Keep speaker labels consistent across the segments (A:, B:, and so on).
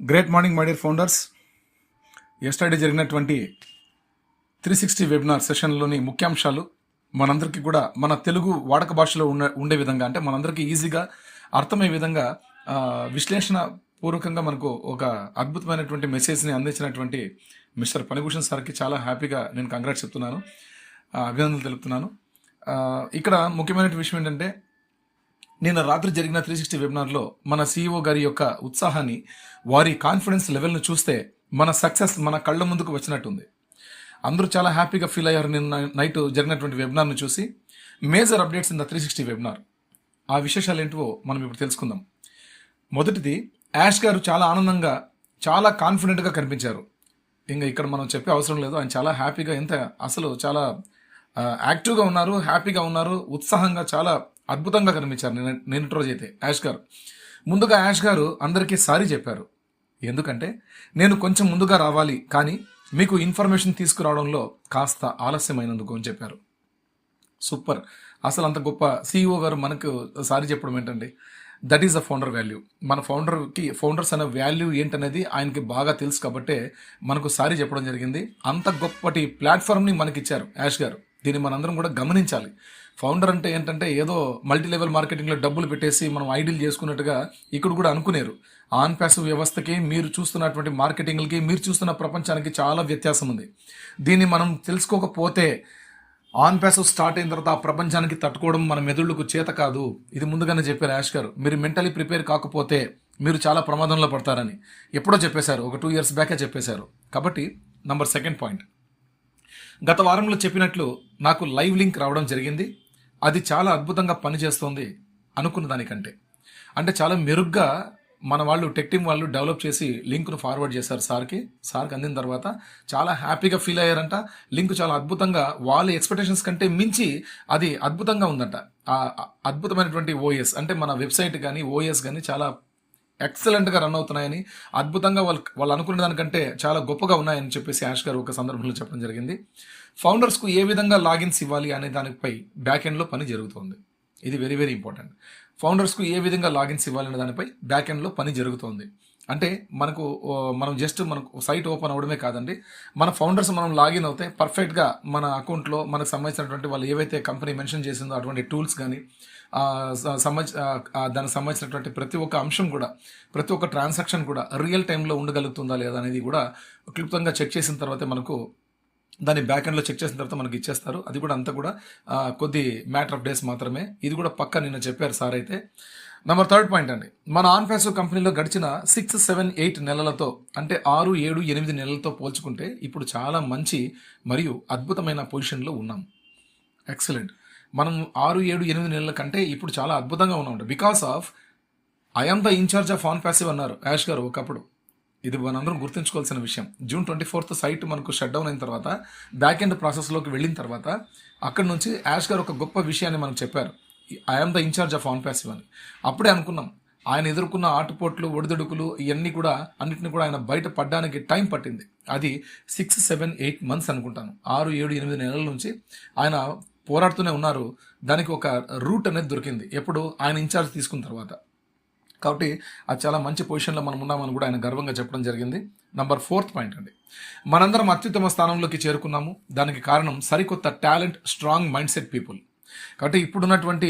A: Great morning my dear founders yesterday జరిగినటువంటి three sixty webinar సెషన్లోని ముఖ్యాంశాలు మనందరికీ కూడా మన తెలుగు వాడక భాషలో ఉన్న ఉండే విధంగా అంటే మనందరికీ ఈజీగా అర్థమయ్యే విధంగా విశ్లేషణ పూర్వకంగా మనకు ఒక అద్భుతమైనటువంటి మెసేజ్ని అందించినటువంటి మిస్టర్ పనిభూషణ్ సార్కి చాలా హ్యాపీగా నేను కంగ్రాట్స్ చెప్తున్నాను. అభినందనలు తెలుపుతున్నాను. ఇక్కడ ముఖ్యమైన విషయం ఏంటంటే నిన్న రాత్రి జరిగిన త్రీ సిక్స్టీ వెబినార్లో మన సీఈఓ గారి యొక్క ఉత్సాహాన్ని వారి కాన్ఫిడెన్స్ లెవెల్ను చూస్తే మన సక్సెస్ మన కళ్ళ ముందుకు వచ్చినట్టుంది. అందరూ చాలా హ్యాపీగా ఫీల్ అయ్యారు నిన్న నైట్ జరిగినటువంటి వెబినార్ను చూసి. Major updates in the three sixty webinar ఆ విశేషాలు ఏంటివో మనం ఇప్పుడు తెలుసుకుందాం. మొదటిది యాష్ గారు చాలా ఆనందంగా చాలా కాన్ఫిడెంట్గా కనిపించారు. ఇంకా ఇక్కడ మనం చెప్పే అవసరం లేదు ఆయన చాలా హ్యాపీగా ఎంత అసలు చాలా యాక్టివ్గా ఉన్నారు హ్యాపీగా ఉన్నారు ఉత్సాహంగా చాలా అద్భుతంగా కనిపించారు. నేను నిన్నటి రోజు అయితే యాష్ గారు. ముందుగా యాష్ గారు అందరికీ సారీ చెప్పారు. ఎందుకంటే నేను కొంచెం ముందుగా రావాలి కానీ మీకు ఇన్ఫర్మేషన్ తీసుకురావడంలో కాస్త ఆలస్యమైనందుకు అని చెప్పారు. సూపర్. అసలు అంత గొప్ప సీఈఓ గారు మనకు సారీ చెప్పడం ఏంటండి? That is the founder value మన ఫౌండర్కి ఫౌండర్స్ అనే వాల్యూ ఏంటనేది ఆయనకి బాగా తెలుసు కాబట్టే మనకు సారీ చెప్పడం జరిగింది. అంత గొప్పటి ప్లాట్ఫామ్ని మనకి ఇచ్చారు యాష్ గారు. దీన్ని మనందరం కూడా గమనించాలి. ఫౌండర్ అంటే ఏంటంటే ఏదో మల్టీ లెవెల్ మార్కెటింగ్లో డబ్బులు పెట్టేసి మనం ఐడిల్ చేసుకున్నట్టుగా ఇక్కడ కూడా అనుకునేరు. ఆన్ ప్యాసివ్ వ్యవస్థకి మీరు చూస్తున్నటువంటి మార్కెటింగ్లకి మీరు చూస్తున్న ప్రపంచానికి చాలా వ్యత్యాసం ఉంది. దీన్ని మనం తెలుసుకోకపోతే ఆన్ ప్యాసివ్ స్టార్ట్ అయిన తర్వాత ఆ ప్రపంచానికి తట్టుకోవడం మన మెదుళ్ళకు చేత కాదు. ఇది ముందుగానే చెప్పారు యాష్ గారు. మీరు మెంటలీ ప్రిపేర్ కాకపోతే మీరు చాలా ప్రమాదంలో పడతారని. ఎప్పుడో చెప్పేశారు. ఒక టూ ఇయర్స్ బ్యాకే చెప్పేశారు. కాబట్టి నంబర్ సెకండ్ పాయింట్ గత వారంలో చెప్పినట్లు నాకు లైవ్ లింక్ రావడం జరిగింది. అది చాలా అద్భుతంగా పనిచేస్తుంది అనుకున్న దానికంటే. అంటే చాలా మెరుగ్గా మన వాళ్ళు టెక్ టీమ్ వాళ్ళు డెవలప్ చేసి లింక్ను ఫార్వర్డ్ చేశారు సార్కి. సార్కి అందిన తర్వాత చాలా హ్యాపీగా ఫీల్ అయ్యారంట. లింక్ చాలా అద్భుతంగా వాళ్ళ ఎక్స్పెక్టేషన్స్ కంటే మించి అది అద్భుతంగా ఉందంట. అద్భుతమైనటువంటి ఓఎస్ అంటే మన వెబ్సైట్ కానీ ఓఎస్ కానీ చాలా ఎక్సలెంట్గా రన్ అవుతున్నాయని అద్భుతంగా వాళ్ళు వాళ్ళు అనుకునే దానికంటే చాలా గొప్పగా ఉన్నాయని చెప్పేసి యాష్ గారు ఒక సందర్భంలో చెప్పడం జరిగింది. ఫౌండర్స్కు ఏ విధంగా లాగిన్స్ ఇవ్వాలి అనే దానిపై బ్యాక్ ఎండ్లో పని జరుగుతోంది. ఇది వెరీ వెరీ ఇంపార్టెంట్. ఫౌండర్స్కు ఏ విధంగా లాగిన్స్ ఇవ్వాలనే దానిపై బ్యాక్ ఎండ్లో పని జరుగుతోంది. అంటే మనకు మనం జస్ట్ మనకు సైట్ ఓపెన్ అవడమే కాదండి. మన ఫౌండర్స్ మనం లాగిన్ అవుతే పర్ఫెక్ట్గా మన అకౌంట్లో మనకు సంబంధించినటువంటి వాళ్ళు ఏవైతే కంపెనీ మెన్షన్ చేసిందో అటువంటి టూల్స్ కానీ సంబంధ దానికి సంబంధించినటువంటి ప్రతి ఒక్క అంశం కూడా ప్రతి ఒక్క ట్రాన్సాక్షన్ కూడా రియల్ టైంలో ఉండగలుగుతుందా లేదా అనేది కూడా క్లుప్తంగా చెక్ చేసిన తర్వాతే మనకు దాన్ని బ్యాక్ ఎండ్లో చెక్ చేసిన తర్వాత మనకి ఇచ్చేస్తారు. అది కూడా అంతా కూడా కొద్ది మ్యాటర్ ఆఫ్ డేస్ మాత్రమే. ఇది కూడా పక్క నిన్న చెప్పారు సార్ అయితే. నెంబర్ థర్డ్ పాయింట్ అండి. మన ఆన్ కంపెనీలో గడిచిన సిక్స్ సెవెన్ ఎయిట్ నెలలతో అంటే ఆరు ఏడు ఎనిమిది నెలలతో పోల్చుకుంటే ఇప్పుడు చాలా మంచి మరియు అద్భుతమైన పొజిషన్లో ఉన్నాం. ఎక్సలెంట్ మనం ఆరు ఏడు ఎనిమిది నెలల కంటే ఇప్పుడు చాలా అద్భుతంగా ఉన్నాం because of I'm the in-charge of on passive అన్నారు. యాష్ గారు ఒకప్పుడు. ఇది మనందరం గుర్తుంచుకోవాల్సిన విషయం. జూన్ ట్వంటీ ఫోర్త్ సైట్ మనకు షట్ డౌన్ అయిన తర్వాత బ్యాక్ ఎండ్ ప్రాసెస్లోకి వెళ్ళిన తర్వాత అక్కడ నుంచి యాష్ గారు ఒక గొప్ప విషయాన్ని మనకు చెప్పారు. I'm the incharge of on passive అని. అప్పుడే అనుకున్నాం. ఆయన ఎదుర్కొన్న ఆటుపోట్లు ఒడిదుడుకులు ఇవన్నీ కూడా అన్నింటినీ కూడా ఆయన బయట పడడానికి టైం పట్టింది. అది సిక్స్ సెవెన్ ఎయిట్ మంత్స్ అనుకుంటాను. ఆరు ఏడు ఎనిమిది నెలల నుంచి ఆయన పోరాడుతూనే ఉన్నారు. దానికి ఒక రూట్ అనేది దొరికింది. ఎప్పుడు? ఆయన ఇన్ఛార్జ్ తీసుకున్న తర్వాత. కాబట్టి అది చాలా మంచి పొజిషన్లో మనం ఉన్నామని కూడా ఆయన గర్వంగా చెప్పడం జరిగింది. నంబర్ ఫోర్త్ పాయింట్ అండి. మనందరం అత్యుత్తమ స్థానంలోకి చేరుకున్నాము. దానికి కారణం సరికొత్త talent strong mind set people. కాబట్టి ఇప్పుడున్నటువంటి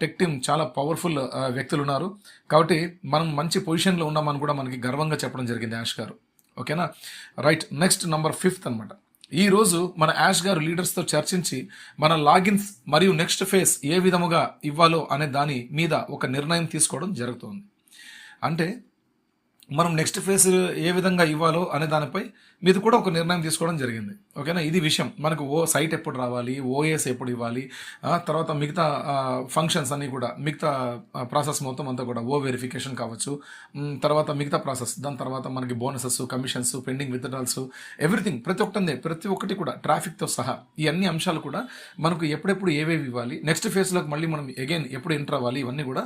A: టెక్ టీమ్ చాలా పవర్ఫుల్ వ్యక్తులు ఉన్నారు కాబట్టి మనం మంచి పొజిషన్లో ఉన్నామని కూడా మనకి గర్వంగా చెప్పడం జరిగింది యాష్ గారు. ఓకేనా? రైట్ నెక్స్ట్ నంబర్ ఫిఫ్త్ అనమాట ఈ రోజు మన యాష్ గారు లీడర్స్తో చర్చించి మన లాగిన్స్ మరియు నెక్స్ట్ ఫేస్ ఏ విధముగా ఇవ్వాలో అనే దాని మీద ఒక నిర్ణయం తీసుకోవడం జరుగుతోంది. అంటే మనం నెక్స్ట్ ఫేజ్ ఏ విధంగా ఇవ్వాలో అనే దానిపై మీద కూడా ఒక నిర్ణయం తీసుకోవడం జరిగింది. ఓకేనా? ఇది విషయం. మనకు ఓ సైట్ ఎప్పుడు రావాలి? ఓఎస్ ఎప్పుడు ఇవ్వాలి? తర్వాత మిగతా ఫంక్షన్స్ అన్నీ కూడా మిగతా ప్రాసెస్ మొత్తం అంతా కూడా ఓ వెరిఫికేషన్ కావచ్చు. తర్వాత మిగతా ప్రాసెస్ దాని తర్వాత మనకి bonuses commissions pending withdrawals everything ప్రతి ఒక్కటి ప్రతి ఒక్కటి కూడా ట్రాఫిక్తో సహా. ఈ అన్ని అంశాలు కూడా మనకు ఎప్పుడెప్పుడు ఏవేవి ఇవ్వాలి? నెక్స్ట్ ఫేజ్లోకి మళ్ళీ మనం అగైన్ ఎప్పుడు ఎంటర్ అవ్వాలి? ఇవన్నీ కూడా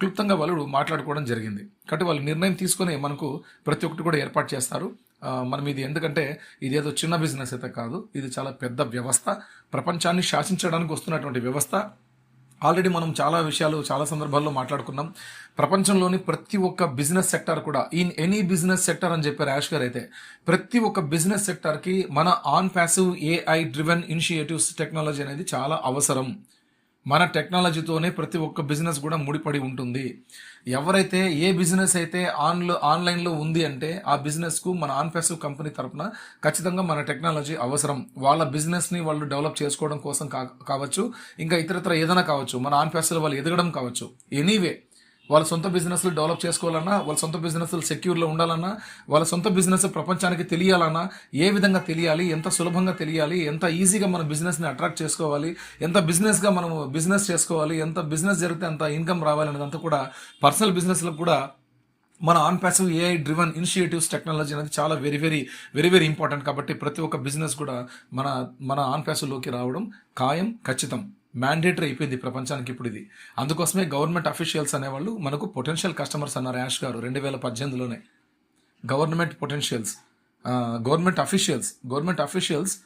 A: క్లుప్తంగా వాళ్ళు మాట్లాడుకోవడం జరిగింది. కాబట్టి వాళ్ళు నిర్ణయం తీసుకొని మనకు ప్రతి ఒక్కటి కూడా ఏర్పాటు చేస్తారు. మనం ఇది ఎందుకంటే ఇదేదో చిన్న బిజినెస్ అయితే కాదు ఇది చాలా పెద్ద వ్యవస్థ. ప్రపంచాన్ని శాసించడానికి వస్తున్నటువంటి వ్యవస్థ. ఆల్రెడీ మనం చాలా విషయాలు చాలా సందర్భాల్లో మాట్లాడుకున్నాం. ప్రపంచంలోని ప్రతి ఒక్క బిజినెస్ సెక్టర్ కూడా ఇన్ ఎనీ బిజినెస్ సెక్టర్ అని చెప్పారు యాష్ గారు అయితే ప్రతి ఒక్క బిజినెస్ సెక్టర్కి మన OnPassive AI driven initiatives technology అనేది చాలా అవసరం. మన టెక్నాలజీతోనే ప్రతి ఒక్క బిజినెస్ కూడా ముడిపడి ఉంటుంది. ఎవరైతే ఏ బిజినెస్ అయితే ఆన్లో ఆన్లైన్లో ఉంది అంటే ఆ బిజినెస్కు మన ఆన్ కంపెనీ తరపున ఖచ్చితంగా మన టెక్నాలజీ అవసరం. వాళ్ళ బిజినెస్ని వాళ్ళు డెవలప్ చేసుకోవడం కోసం కా కావచ్చు ఇంకా ఇతరత్ర ఏదైనా కావచ్చు మన ఆన్ వాళ్ళు ఎదగడం కావచ్చు. ఎనీవే వాళ్ళ సొంత బిజినెస్లు డెవలప్ చేసుకోవాలన్నా వాళ్ళ సొంత బిజినెస్లు సెక్యూర్లో ఉండాలన్నా వాళ్ళ సొంత బిజినెస్ ప్రపంచానికి తెలియాలన్నా ఏ విధంగా తెలియాలి ఎంత సులభంగా తెలియాలి ఎంత ఈజీగా మన బిజినెస్ని అట్రాక్ట్ చేసుకోవాలి ఎంత బిజినెస్గా మనం బిజినెస్ చేసుకోవాలి ఎంత బిజినెస్ జరిగితే అంత ఇన్కమ్ రావాలనేదంతా కూడా పర్సనల్ బిజినెస్లకు కూడా మన OnPassive AI driven initiatives technology అనేది చాలా very very very very important కాబట్టి ప్రతి ఒక్క బిజినెస్ కూడా మన మన ఆన్ ప్యాసివ్లోకి రావడం ఖాయం ఖచ్చితం. మ్యాండేటరీ అయిపోయింది ప్రపంచానికి ఇప్పుడు ఇది. అందుకోసమే గవర్నమెంట్ అఫీషియల్స్ అనేవాళ్ళు మనకు పొటెన్షియల్ కస్టమర్స్ అన్నారు యాష్ గారు రెండు వేల పద్దెనిమిదిలోనే. Government potentials government officials government officials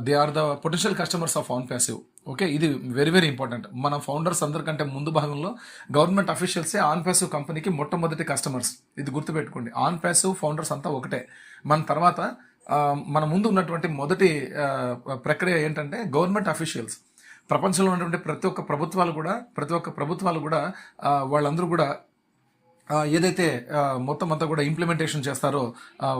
A: they are the potential customers of OnPassive okay ఇది వెరీ వెరీ ఇంపార్టెంట్ మన ఫౌండర్స్ అందరికంటే ముందు భాగంలో గవర్నమెంట్ అఫీషియల్సే ఆన్ ప్యాసివ్ కంపెనీకి మొట్టమొదటి కస్టమర్స్ ఇది గుర్తుపెట్టుకోండి. ఆన్ ప్యాసివ్ ఫౌండర్స్ అంతా ఒకటే. మన తర్వాత మన ముందు ఉన్నటువంటి మొదటి ప్రక్రియ ఏంటంటే గవర్నమెంట్ అఫీషియల్స్. ప్రపంచంలో ఉన్నటువంటి ప్రతి ఒక్క ప్రభుత్వాలు కూడా ప్రతి ఒక్క ప్రభుత్వాలు కూడా వాళ్ళందరూ కూడా ఏదైతే మొత్తం అంతా కూడా ఇంప్లిమెంటేషన్ చేస్తారో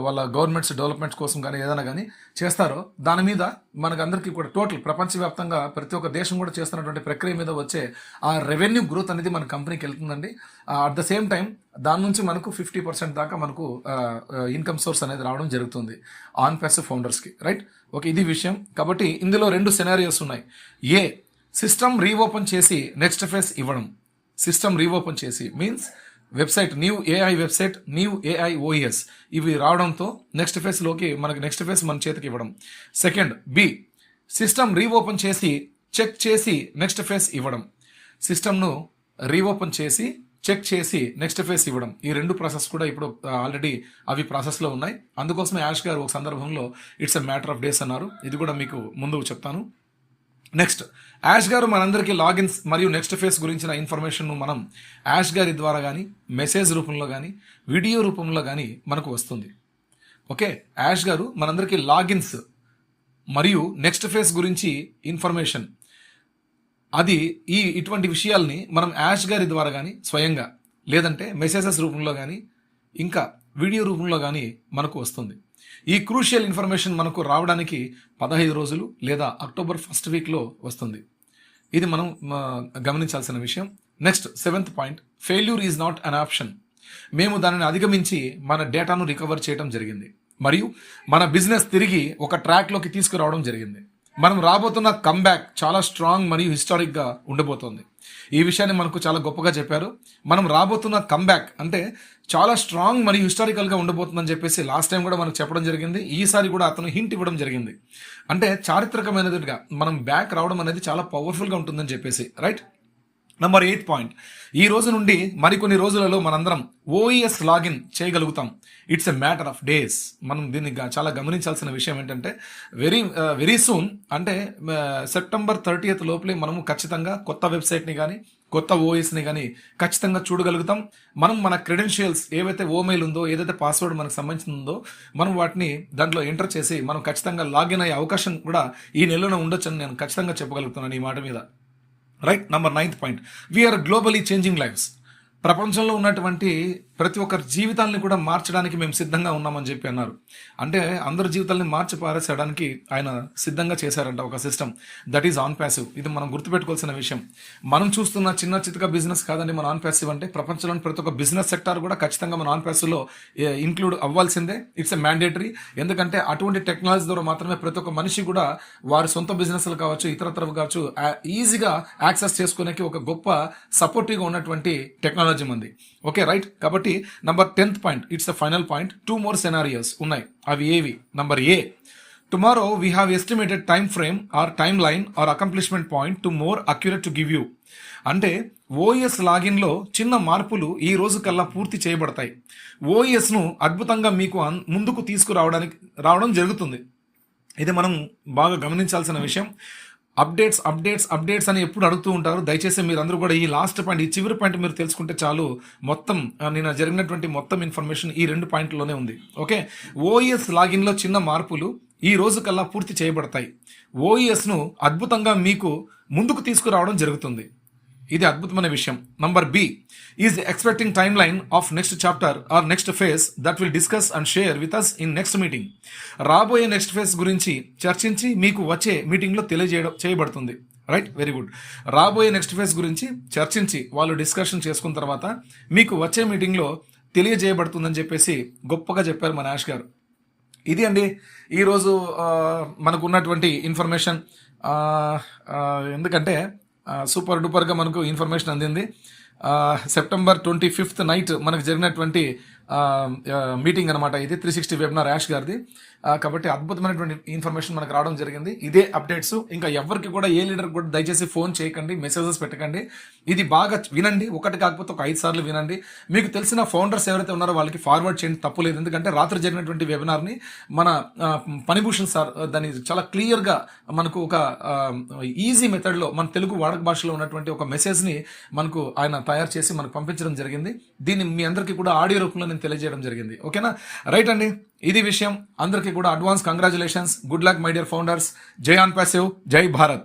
A: వాళ్ళ గవర్నమెంట్స్ డెవలప్మెంట్స్ కోసం కానీ ఏదైనా కానీ చేస్తారో దాని మీద మనకు అందరికీ కూడా టోటల్ ప్రపంచవ్యాప్తంగా ప్రతి ఒక్క దేశం కూడా చేస్తున్నటువంటి ప్రక్రియ మీద వచ్చే ఆ రెవెన్యూ గ్రోత్ అనేది మన కంపెనీకి వెళ్తుందండి. అట్ ద సేమ్ టైం దాని నుంచి మనకు ఫిఫ్టీ పర్సెంట్ దాకా మనకు ఇన్కమ్ సోర్స్ అనేది రావడం జరుగుతుంది. ఆన్ ప్యాసివ్ ఫౌండర్స్కి రైట్ ఓకే ఇది విషయం. కాబట్టి ఇందులో రెండు సెనారియోస్ ఉన్నాయి. ఏ సిస్టమ్ రీఓపెన్ చేసి నెక్స్ట్ ఫేస్ ఇవ్వడం. సిస్టమ్ రీఓపెన్ చేసి means website new AI website new AI OS ఇవి రావడంతో నెక్స్ట్ ఫేస్లోకి మనకి నెక్స్ట్ ఫేస్ మన చేతికి ఇవ్వడం. సెకండ్ బి సిస్టమ్ రీఓపెన్ చేసి చెక్ చేసి నెక్స్ట్ ఫేస్ ఇవ్వడం. సిస్టమ్ను రీఓపెన్ చేసి చెక్ చేసి నెక్స్ట్ ఫేస్ ఇవ్వడం. ఈ రెండు ప్రాసెస్ కూడా ఇప్పుడు ఆల్రెడీ అవి ప్రాసెస్లో ఉన్నాయి. అందుకోసమే యాష్ గారు ఒక సందర్భంలో it's a matter of days అన్నారు. ఇది కూడా మీకు ముందు చెప్తాను. నెక్స్ట్ యాష్ గారు మనందరికీ లాగిన్స్ మరియు నెక్స్ట్ ఫేస్ గురించిన ఇన్ఫర్మేషన్ను మనం యాష్ గారి ద్వారా కానీ మెసేజ్ రూపంలో కానీ వీడియో రూపంలో కానీ మనకు వస్తుంది. ఓకే యాష్ గారు మనందరికీ లాగిన్స్ మరియు నెక్స్ట్ ఫేస్ గురించి ఇన్ఫర్మేషన్ అది ఈ ఇటువంటి విషయాల్ని మనం యాష్ గారి ద్వారా కానీ స్వయంగా లేదంటే మెసేజెస్ రూపంలో కానీ ఇంకా వీడియో రూపంలో కానీ మనకు వస్తుంది. ఈ క్రూషియల్ ఇన్ఫర్మేషన్ మనకు రావడానికి పదహైదు రోజులు లేదా అక్టోబర్ ఫస్ట్ వీక్లో వస్తుంది. ఇది మనం గమనించాల్సిన విషయం. Next seventh point failure is not an option. మేము దానిని అధిగమించి మన డేటాను రికవర్ చేయడం జరిగింది. మరియు మన బిజినెస్ తిరిగి ఒక ట్రాక్లోకి తీసుకురావడం జరిగింది. మనం రాబోతున్న కంబ్యాక్ చాలా స్ట్రాంగ్ మరియు హిస్టారిక్గా ఉండబోతోంది. ఈ విషయాన్ని మనకు చాలా గొప్పగా చెప్పారు. మనం రాబోతున్న కంబ్యాక్ అంటే చాలా స్ట్రాంగ్ మరియు హిస్టారికల్గా ఉండబోతుందని చెప్పేసి లాస్ట్ టైం కూడా మనకు చెప్పడం జరిగింది. ఈసారి కూడా అతను హింట్ ఇవ్వడం జరిగింది. అంటే చారిత్రకమైనదిగా మనం బ్యాక్ రావడం అనేది చాలా పవర్ఫుల్గా ఉంటుందని చెప్పేసి రైట్ నంబర్ ఎయిత్ పాయింట్ ఈ రోజు నుండి మరికొన్ని రోజులలో మనందరం ఓఈఎస్ లాగిన్ చేయగలుగుతాం. It's a matter of days మనం దీన్ని చాలా గమనించాల్సిన విషయం ఏంటంటే వెరీ వెరీ సూన్ అంటే uh, సెప్టెంబర్ థర్టీయత్ లోపలే మనము ఖచ్చితంగా కొత్త వెబ్సైట్ని కానీ కొత్త ఓఎస్ని కానీ ఖచ్చితంగా చూడగలుగుతాం. మనం మన క్రెడెన్షియల్స్ ఏవైతే ఓమెయిల్ ఉందో ఏదైతే పాస్వర్డ్ మనకు సంబంధించిందో మనం వాటిని దాంట్లో ఎంటర్ చేసి మనం ఖచ్చితంగా లాగిన్ అయ్యే అవకాశం కూడా ఈ నెలలో ఉండొచ్చని నేను ఖచ్చితంగా చెప్పగలుగుతున్నాను ఈ మాట మీద. Right number ninth point we are globally changing lifes ప్రపంచంలో ఉన్నటువంటి ప్రతి ఒక్కరి జీవితాన్ని కూడా మార్చడానికి మేము సిద్ధంగా ఉన్నామని చెప్పి అన్నారు. అంటే అందరి జీవితాల్ని మార్చి పారేసేయడానికి ఆయన సిద్ధంగా చేశారంట ఒక system that is on passive ఇది మనం గుర్తుపెట్టుకోవాల్సిన విషయం. మనం చూస్తున్న చిన్న చితక బిజినెస్ కాదండి మన ఆన్ ప్యాసివ్ అంటే ప్రపంచంలోని ప్రతి ఒక్క బిజినెస్ సెక్టార్ కూడా ఖచ్చితంగా మన ఆన్ ప్యాసివ్లో ఇంక్లూడ్ అవ్వాల్సిందే. ఇట్స్ ఎ మ్యాండేటరీ ఎందుకంటే అటువంటి టెక్నాలజీ ద్వారా మాత్రమే ప్రతి ఒక్క మనిషి కూడా వారి సొంత బిజినెస్లు కావచ్చు ఇతరత్ర కావచ్చు ఈజీగా యాక్సెస్ చేసుకునేకి ఒక గొప్ప సపోర్టివ్గా ఉన్నటువంటి టెక్నాలజీ ఉంది ఓకే రైట్ కాబట్టి number tenth point it's the final point. Two more scenarios ఉన్నాయి. అవి ఏవి? Number A. Tomorrow we have estimated time frame or time line or accomplishment point to more accurate to give you. అంటే OS లాగిన్లో చిన్న మార్పులు ఈ రోజు కల్లా పూర్తి చేయబడతాయి. ఓఎస్ను అద్భుతంగా మీకు ముందుకు తీసుకురావడానికి రావడం జరుగుతుంది. ఇది మనం బాగా గమనించాల్సిన విషయం. అప్డేట్స్ అప్డేట్స్ అప్డేట్స్ అని ఎప్పుడు అడుగుతూ ఉంటారు. దయచేసి మీరు అందరూ కూడా ఈ లాస్ట్ పాయింట్ ఈ చివరి పాయింట్ మీరు తెలుసుకుంటే చాలు. మొత్తం నేను నిన్న జరిగినటువంటి మొత్తం ఇన్ఫర్మేషన్ ఈ రెండు పాయింట్లోనే ఉంది. ఓకే? ఓఎస్ లాగిన్లో చిన్న మార్పులు ఈ రోజు కల్లా పూర్తి చేయబడతాయి. ఓఈఎస్ను అద్భుతంగా మీకు ముందుకు తీసుకురావడం జరుగుతుంది. ఇది అద్భుతమైన విషయం. Number B is expecting time line of next chapter or next phase that will discuss and share with us in next meeting రాబోయే నెక్స్ట్ ఫేజ్ గురించి చర్చించి మీకు వచ్చే మీటింగ్లో తెలియజేయడం చేయబడుతుంది. రైట్ వెరీ గుడ్ రాబోయే నెక్స్ట్ ఫేజ్ గురించి చర్చించి వాళ్ళు డిస్కషన్ చేసుకున్న తర్వాత మీకు వచ్చే మీటింగ్లో తెలియజేయబడుతుందని చెప్పేసి గొప్పగా చెప్పారు మన యాష్ గారు. ఇది అండి. ఈరోజు మనకు ఉన్నటువంటి ఇన్ఫర్మేషన్ ఎందుకంటే సూపర్ డూపర్గా మనకు ఇన్ఫర్మేషన్ అందింది. సెప్టెంబర్ ట్వంటీ ఫిఫ్త్ నైట్ మనకు జరిగినటువంటి మీటింగ్ అనమాట ఇది. త్రీ సిక్స్టీ వెబినార్ యాష్ గారిది. కాబట్టి అద్భుతమైనటువంటి ఇన్ఫర్మేషన్ మనకు రావడం జరిగింది. ఇదే అప్డేట్స్ ఇంకా ఎవరికి కూడా ఏ లీడర్ కూడా దయచేసి ఫోన్ చేయకండి మెసేజెస్ పెట్టకండి. ఇది బాగా వినండి. ఒకటి కాకపోతే ఒక ఐదు సార్లు వినండి. మీకు తెలిసిన ఫౌండర్స్ ఎవరైతే ఉన్నారో వాళ్ళకి ఫార్వర్డ్ చేయండి. తప్పు లేదు. ఎందుకంటే రాత్రి జరిగినటువంటి వెబినార్ని మన పనిభూషణ్ సార్ దాన్ని చాలా క్లియర్గా మనకు ఒక ఈజీ మెథడ్లో మన తెలుగు వాడక భాషలో ఉన్నటువంటి ఒక మెసేజ్ని మనకు ఆయన తయారు చేసి మనకు పంపించడం జరిగింది. దీన్ని మీ అందరికీ కూడా ఆడియో రూపంలో నేను తెలియజేయడం జరిగింది. ఓకేనా? రైట్ అండి. ఇది విషయం. అందరికీ కూడా advance congratulations. Good luck my dear founders. జై ఆన్ పాసివ్ జై భారత్.